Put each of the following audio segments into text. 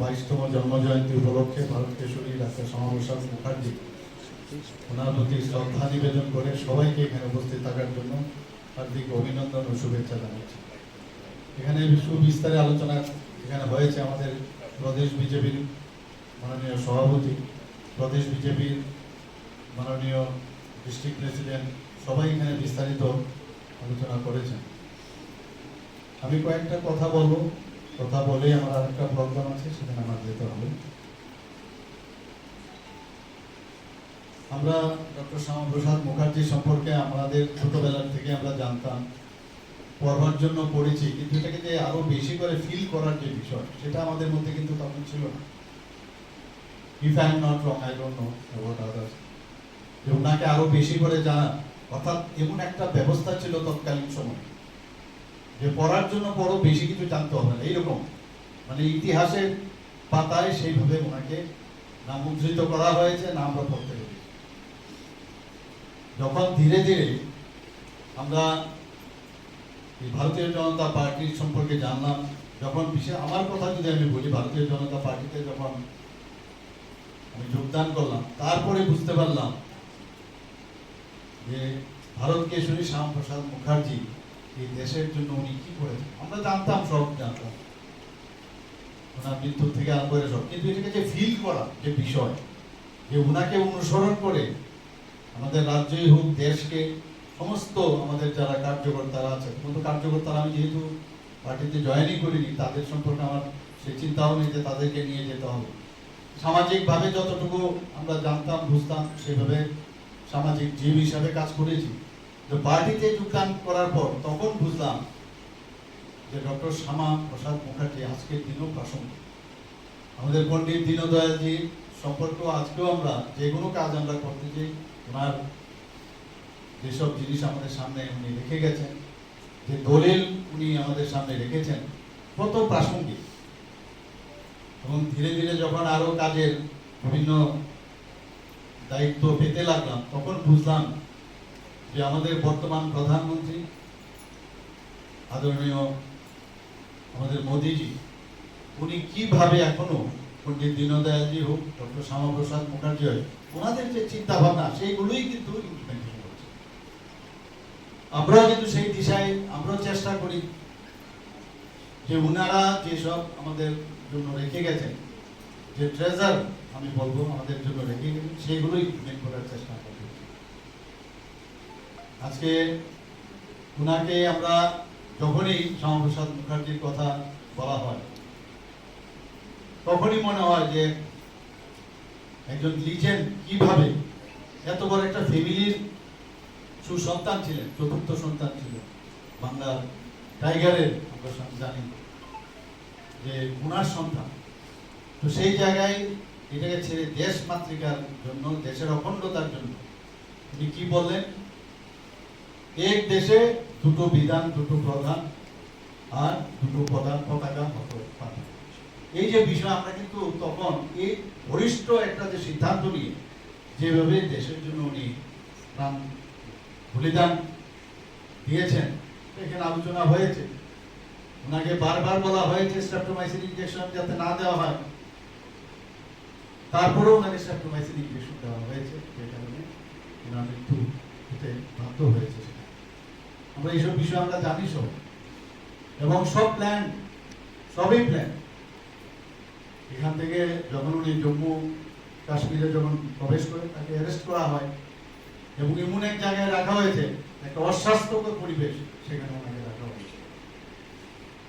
বাইশতম জন্মজয়ন্তী উপলক্ষে ভারত কেশরী ডাক্তার শ্যামাপ্রসাদ মুখার্জি ওনার প্রতি শ্রদ্ধা নিবেদন করে সবাইকে এখানে উপস্থিত থাকার জন্য হার্দিক অভিনন্দন ও শুভেচ্ছা জানাচ্ছি। এখানে সুবিস্তারে আলোচনা এখানে হয়েছে আমাদের প্রদেশ বিজেপির মাননীয় সভাপতি, প্রদেশ বিজেপির মাননীয় ডিস্ট্রিক্ট প্রেসিডেন্ট, সবাই এখানে বিস্তারিত আলোচনা করেছেন। আমি কয়েকটা কথা বলব। কথা বলেই আমার আরেকটা প্রোগ্রাম আছে, সেখানে আমার যেতে হবে। আমরা ডক্টর শ্যামাপ্রসাদ মুখার্জি সম্পর্কে আমাদের ছোটবেলার থেকে আমরা জানতাম পড়বার জন্য পড়েছি, কিন্তু এটাকে যে আরও বেশি করে ফিল করার যে বিষয়, সেটা আমাদের মধ্যে কিন্তু তখন ছিল না। If I am not wrong I don't know about others যে ওনাকে আরও বেশি করে জানা, অর্থাৎ এমন একটা ব্যবস্থা ছিল তৎকালীন সময়। যে পড়ার জন্য বড় বেশি কিছু জানতে হবে না। এইরকম। মানে ইতিহাসের পাতায় সেইভাবে ওনাকে নাম উদ্ধৃত করা হয়েছে না আমরা পড়তে পেরেছি। যখন ধীরে ধীরে আমরা ভারতীয় জনতা পার্টির সম্পর্কে জানলাম, যখন বিশেষ আমার কথা যদি আমি বলি, ভারতীয় জনতা পার্টিতে যখন আমি যোগদান করলাম, তারপরে বুঝতে পারলাম যে ভারত কেশরী শ্যামপ্রসাদ মুখার্জি এই দেশের জন্য উনি কি করেছেন? আমরা জানতাম, সব জানতাম। ওনার মৃত্যু থেকে আরম্ভ করে সব। কিন্তু এটাকে যে ফিল করা, যে বিষয়, যে ওনাকে অনুসরণ করে আমাদের রাজ্যই হোক, দেশকে, সমস্ত আমাদের যারা কার্যকর্তারা আছে কিন্তু কার্যকর্তারা আমি যেহেতু পার্টিতে জয়েনই করিনি, তাদের সম্পর্কে আমার সে চিন্তাও নেই যে তাদেরকে নিয়ে যেতে হবে। সামাজিকভাবে যতটুকু আমরা জানতাম, বুঝতাম, সেভাবে সামাজিক জীব হিসাবে কাজ করেছি। তো পার্টিতে যোগদান করার পর তখন বুঝলাম যে ডক্টর শ্যামা প্রসাদ মুখার্জি আজকের দিনও প্রাসঙ্গিক। আমাদের পণ্ডিত দীনদয়ালজি সম্পর্ক আজকেও আমরা যে কোনো কাজ আমরা করতে চাই, ওনার যেসব জিনিস আমাদের সামনে উনি রেখে গেছেন, যে দলিল উনি আমাদের সামনে রেখেছেন, কত প্রাসঙ্গিক। এবং ধীরে ধীরে যখন আরও কাজের বিভিন্ন দায়িত্ব পেতে লাগলাম, তখন বুঝলাম যে আমাদের বর্তমান প্রধানমন্ত্রী, আদরণীয় আমাদের মোদিজি, উনি কীভাবে এখনও পণ্ডিত দীনদয়ালজি হোক, ডক্টর শ্যামাপ্রসাদ মুখার্জি হয়, ওনাদের যে চিন্তা ভাবনা সেইগুলোই কিন্তু আমরাও কিন্তু সেই দিশায়, আমরাও চেষ্টা করি যে উনারা যেসব আমাদের জন্য রেখে গেছেন, যে ট্রেজার আমি বলব আমাদের জন্য রেখে গেছেন, সেইগুলোই ইমপ্লিমেন্ট করার চেষ্টা করি। আজকে উনাকে আমরা যখনই শ্যামাপ্রসাদ মুখার্জির কথা বলা হয়। তখনই মনে হয় যে একজন লিজেন্ড কীভাবে? এত বড় একটা ফ্যামিলির সুসন্তান ছিলেন, চতুর্থ সন্তান ছিল বাংলার টাইগারের আমরা জানি যে উনার সন্তান। তো সেই জায়গায় এটাকে ছেড়ে দেশ মাতৃকার জন্য, দেশের অখণ্ডতার জন্য তিনি কি বললেন? এক দেশে দুটো বিধান, দুটো প্রধান আর দুটো প্রধান পতাকা এই যে বিষয়, আমরা কিন্তু তখন এই বরিষ্ঠ একটা যে সিদ্ধান্ত নিয়ে যেভাবে দেশের জন্য উনি প্রাণ বলিদান দিয়েছেন, এখানে আলোচনা হয়েছে। ওনাকে বারবার বলা হয়েছে স্ট্রেপ্টোমাইসিন ইনজেকশন যাতে না দেওয়া হয়। তারপরেও ওনাকে স্ট্রেপ্টোমাইসিন ইনজেকশন দেওয়া হয়েছে যে কারণে ওনার মৃত্যু হতে বাধ্য হয়েছে। আমরা এইসব বিষয় আমরা জানি সব। এবং সব প্ল্যান সবই প্ল্যান এখান থেকে যখন উনি জম্মু, কাশ্মীরে যখন প্রবেশ করে, তাকে অ্যারেস্ট করা হয়। এবং এমন এক জায়গায় রাখা হয়েছে, একটা অস্বাস্থ্যকর পরিবেশ সেখানে ওনাকে রাখা হয়েছে।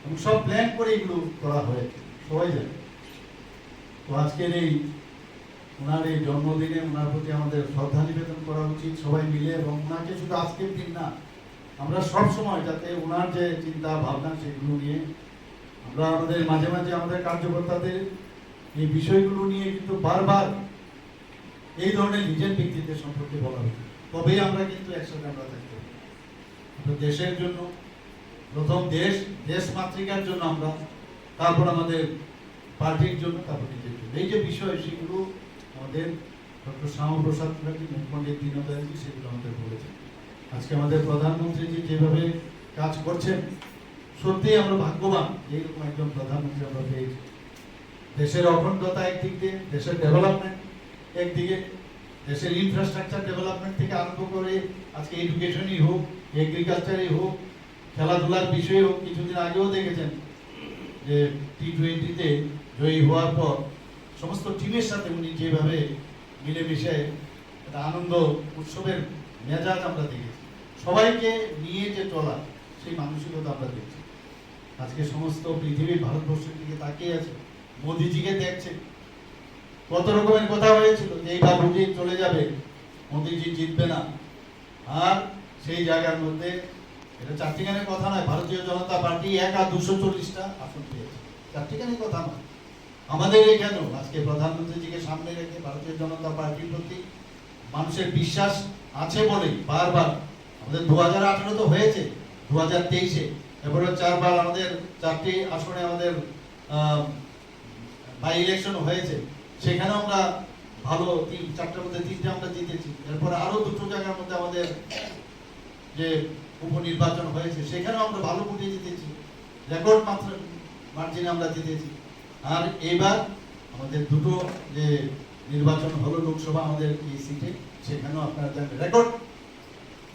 এবং সব প্ল্যান করে এগুলো করা হয়েছে, সবাই জানে। তো আজকের এই, ওনার এই জন্মদিনে ওনার প্রতি আমাদের শ্রদ্ধা নিবেদন করা উচিত, সবাই মিলে এবং ওনাকে শুধু আজকের দিন না আমরা সব সময় যাতে ওনার যে চিন্তা, ভাবনা সেগুলো নিয়ে আমরা আমাদের মাঝে মাঝে আমাদের কার্যকর্তাদের এই বিষয়গুলো নিয়ে কিন্তু বারবার এই ধরনের নিজের ব্যক্তিত্বের সম্পর্কে বলা উচিত তবেই আমরা কিন্তু একসাথে আমরা থাকতে আমরা দেশের জন্য, প্রথম দেশ দেশ মাতৃকার জন্য আমরা, তারপর আমাদের পার্টির জন্য, তারপর নিজের জন্য। এই যে বিষয়, সেগুলো আমাদের ডক্টর শ্যামাপ্রসাদ মুখ্যমন্ত্রী দীনদয়ালজি সেগুলো আমাদের বলেছেন। আজকে আমাদের প্রধানমন্ত্রী যে যেভাবে কাজ করছেন, সত্যিই আমরা ভাগ্যবান এইরকম একজন প্রধানমন্ত্রী আমরা পেয়েছি। দেশের অখণ্ডতা একদিক দিয়ে, দেশের ডেভেলপমেন্ট একদিকে, দেশের ইনফ্রাস্ট্রাকচার ডেভেলপমেন্ট থেকে আরম্ভ করে আজকে এডুকেশনই হোক এগ্রিকালচারই হোক, খেলাধুলার বিষয়ে হোক, কিছুদিন আগেও দেখেছেন যে টি টোয়েন্টিতে জয়ী হওয়ার পর সমস্ত টিমের সাথে উনি যেভাবে মিলেমিশে একটা আনন্দ উৎসবের মেজাজ আমরা দেখেছি। সবাইকে নিয়ে যে চলা, সেই মানসিকতা আমরা দেখছি। আজকে সমস্ত পৃথিবী ভারতবর্ষের দিকে তাকিয়ে আছে, মোদিজিকে দেখছে। কত রকমের কথা হয়েছিল যে এই বাবুজি চলে যাবে, মোদিজি জিতবে না। আর সেই জায়গার মধ্যে, এটা চারটিখানের কথা নয়, ভারতীয় জনতা পার্টি একা দুশো চল্লিশটা আসন পেয়েছে। চারটিখানের কথা নয়। আমাদের এখানেও আজকে প্রধানমন্ত্রীজিকে সামনে রেখে ভারতীয় জনতা পার্টির প্রতি মানুষের বিশ্বাস আছে বলেই বারবার। আমাদের দু হাজার আঠারো তো হয়েছে দু হাজার তেইশে। এবারে চারবার আমাদের চারটি আসনে আমাদের বাই ইলেকশন হয়েছে। সেখানে আমরা ভালো তিন, চারটার মধ্যে তিনটে আমরা জিতেছি। এরপরে আরও দুটো জায়গার মধ্যে আমাদের যে উপনির্বাচন হয়েছে, সেখানেও আমরা ভালো ভোটে জিতেছি। রেকর্ড মাত্রা মার্জিনে আমরা জিতেছি। আর এবার আমাদের দুটো যে নির্বাচন হলো লোকসভা আমাদের এই সিটে সেখানেও আপনারা জানেন রেকর্ড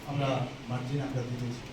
আমরা মার্জিন আমরা জিতেছি